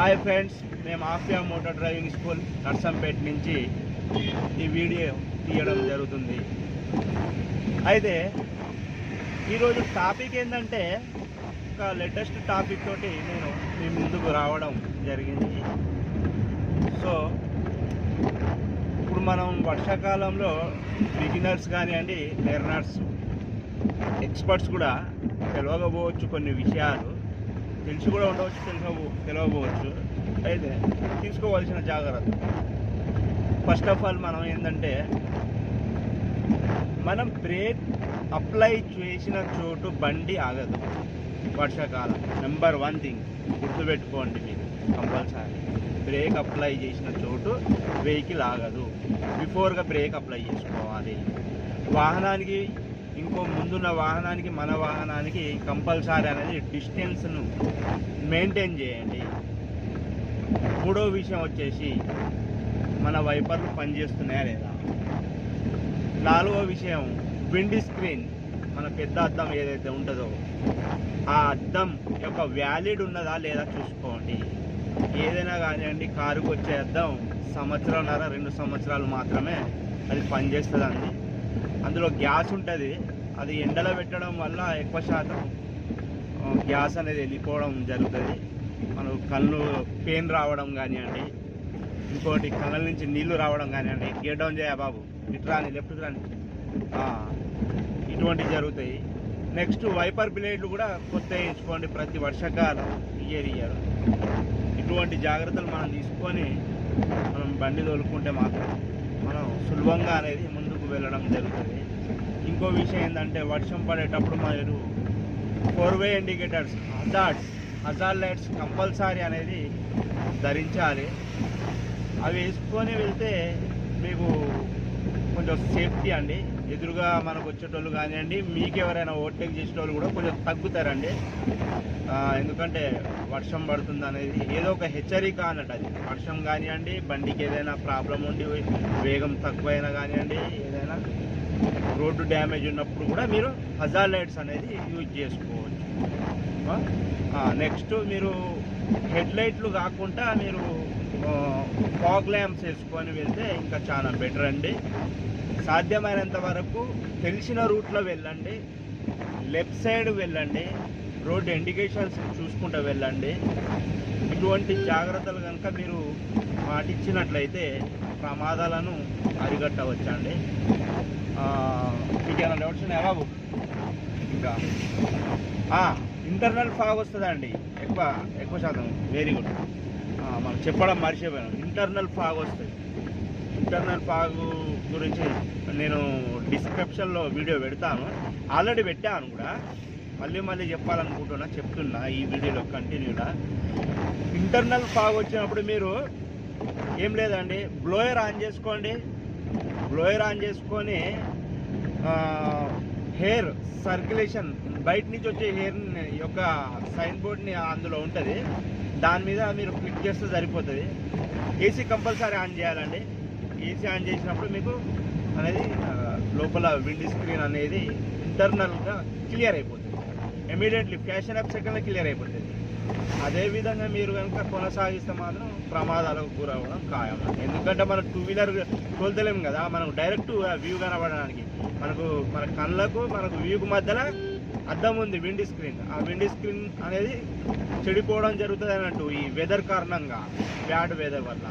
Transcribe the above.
Hi friends మేము Afiya motor driving school Narsampet నుంచి ఈ వీడియో తీయడం జరుగుతుంది. అయితే ఈరోజు టాపిక్ ఏంటంటే ఒక లేటెస్ట్ టాపిక్ తోటి నేను మీ ముందుకు రావడం జరిగింది. సో ఇప్పుడు మనం వర్షాకాలంలో బిగినర్స్ కానివ్వండి లెర్నర్స్ ఎక్స్పర్ట్స్ కూడా తెలవకపోవచ్చు కొన్ని విషయాలు. తెలిసి కూడా ఉండవచ్చు తెలియకపో తెలియకపోవచ్చు. అయితే తీసుకోవాల్సిన జాగ్రత్త. ఫస్ట్ ఆఫ్ ఆల్ మనం ఏంటంటే మనం బ్రేక్ అప్లై చేసిన చోటు బండి ఆగదు. వర్షాకాలం. నెంబర్ వన్ థింగ్ గుర్తుపెట్టుకోండి మీరు. కంపల్సరీ. బ్రేక్ అప్లై చేసిన చోటు వెహికల్ ఆగదు. బిఫోర్గా బ్రేక్ అప్లై చేసుకోవాలి. వాహనానికి ఇంకో ముందున్న వాహనానికి మన వాహనానికి కంపల్సరీ అనేది డిస్టెన్స్ను మెయింటైన్ చేయండి. మూడో విషయం వచ్చేసి మన వైపర్లు పనిచేస్తున్నాయా లేదా? నాలుగో విషయం విండ్ స్క్రీన్ మన పెద్ద అద్దం ఏదైతే ఉంటుందో ఆ అద్దం యొక్క వ్యాలిడ్ ఉన్నదా లేదా చూసుకోండి. ఏదైనా కానివ్వండి కారుకు వచ్చే అద్దం సంవత్సరంన్నర రెండు సంవత్సరాలు మాత్రమే అది పనిచేస్తుందండి. అందులో గ్యాస్ ఉంటుంది. అది ఎండలో పెట్టడం వల్ల ఎక్కువ శాతం గ్యాస్ అనేది వెళ్ళిపోవడం జరుగుతుంది. మనకు కళ్ళు పెయిన్ రావడం కానివ్వండి ఇంకోటి కళ్ళ నుంచి నీళ్ళు రావడం కానివ్వండి గేట్ డౌన్ చేయ బాబు ఇటు రాని లెఫ్ట్ రాని. ఇటువంటివి జరుగుతాయి. నెక్స్ట్ వైపర్ బ్లేడ్లు కూడా కొత్త వేయించుకోండి ప్రతి వర్షాకాలం ఇయర్ ఇయర్ ఇటువంటి జాగ్రత్తలు మనం తీసుకొని మనం బండి తోలుకుంటే మాత్రం మనం సులభంగా అనేది ముందుకు వెళ్ళడం జరుగుతుంది. ఇంకో విషయం ఏంటంటే వర్షం పడేటప్పుడు మీరు four way indicators hazards hazard lights compulsory అనేది ధరించాలి. అవి వేసుకొని వెళ్తే మీకు కొంచెం సేఫ్టీ అండి. ఎదురుగా మనకు వచ్చేటోళ్ళు కానివ్వండి మీకు ఎవరైనా ఓవర్టేక్ చేసేటోళ్ళు కూడా కొంచెం తగ్గుతారండి. ఎందుకంటే వర్షం పడుతుంది అనేది ఏదో ఒక హెచ్చరిక అన్నట్టు అది. వర్షం కానివ్వండి బండికి ఏదైనా ప్రాబ్లం ఉండి వేగం తక్కువైనా కానివ్వండి ఏదైనా రోడ్డు డ్యామేజ్ ఉన్నప్పుడు కూడా మీరు హజార్ లైట్స్ అనేది యూజ్ చేసుకోవచ్చు. నెక్స్ట్ మీరు హెడ్ లైట్లు కాకుండా మీరు ఫాగ్ ల్యాంప్స్ వేసుకొని వెళ్తే ఇంకా చాలా బెటర్ అండి. సాధ్యమైనంత వరకు తెలిసిన రూట్లో వెళ్ళండి. లెఫ్ట్ సైడ్ వెళ్ళండి. రోడ్ ఇండికేషన్స్ చూసుకుంటూ వెళ్ళండి. ఇటువంటి జాగ్రత్తలు కనుక మీరు పాటించినట్లయితే ప్రమాదాలను అరికట్టవచ్చండి. మీకు ఏమైనా డౌట్స్ ఉన్నాయా బాబు? ఇంకా? ఇంటర్నల్ ఫాగ్ వస్తుందండి. ఎక్కువ ఎక్కువ శాతం. వెరీ గుడ్ మనం చెప్పడం మర్చిపోయాను. ఇంటర్నల్ ఫాగ్ వస్తుంది. ఇంటర్నల్ ఫాగ్ గురించి నేను డిస్క్రిప్షన్లో వీడియో పెడతాను. ఆల్రెడీ పెట్టాను కూడా. మళ్ళీ మళ్ళీ చెప్పాలనుకుంటున్నా చెప్తున్నా ఈ వీడియోలో కంటిన్యూగా. ఇంటర్నల్ ఫాగ్ వచ్చినప్పుడు మీరు ఏం లేదండి బ్లోయర్ ఆన్ చేసుకోండి. బ్లోయర్ ఆన్ చేసుకొని హెయిర్ సర్క్యులేషన్ బయట నుంచి వచ్చే హెయిర్ యొక్క సైన్ బోర్డ్ని అందులో ఉంటుంది. దాని మీద మీరు క్లిక్ చేస్తే సరిపోతుంది. ఏసీ కంపల్సరీ ఆన్ చేయాలండి. ఏసీ ఆన్ చేసినప్పుడు మీకు అనేది లోపల విండ్ స్క్రీన్ అనేది ఇంటర్నల్గా క్లియర్ అయిపోతుంది. ఇమీడియట్లీ ఫ్యాషన్ యాప్ సెకండ్లో క్లియర్ అయిపోతుంది. అదేవిధంగా మీరు కనుక కొనసాగిస్తే మాత్రం ప్రమాదాలకు గురవడం ఖాయం. ఎందుకంటే మనం టూ వీలర్ తోలుతలేము కదా మనకు డైరెక్ట్ వ్యూ కనబడడానికి. మనకు మన కళ్ళకు మనకు వ్యూకు మధ్యలో అద్దం ఉంది విండ్ స్క్రీన్. ఆ విండ్ స్క్రీన్ అనేది చెడిపోవడం జరుగుతుంది అన్నట్టు ఈ వెదర్ కారణంగా బ్యాడ్ వెదర్ వల్ల.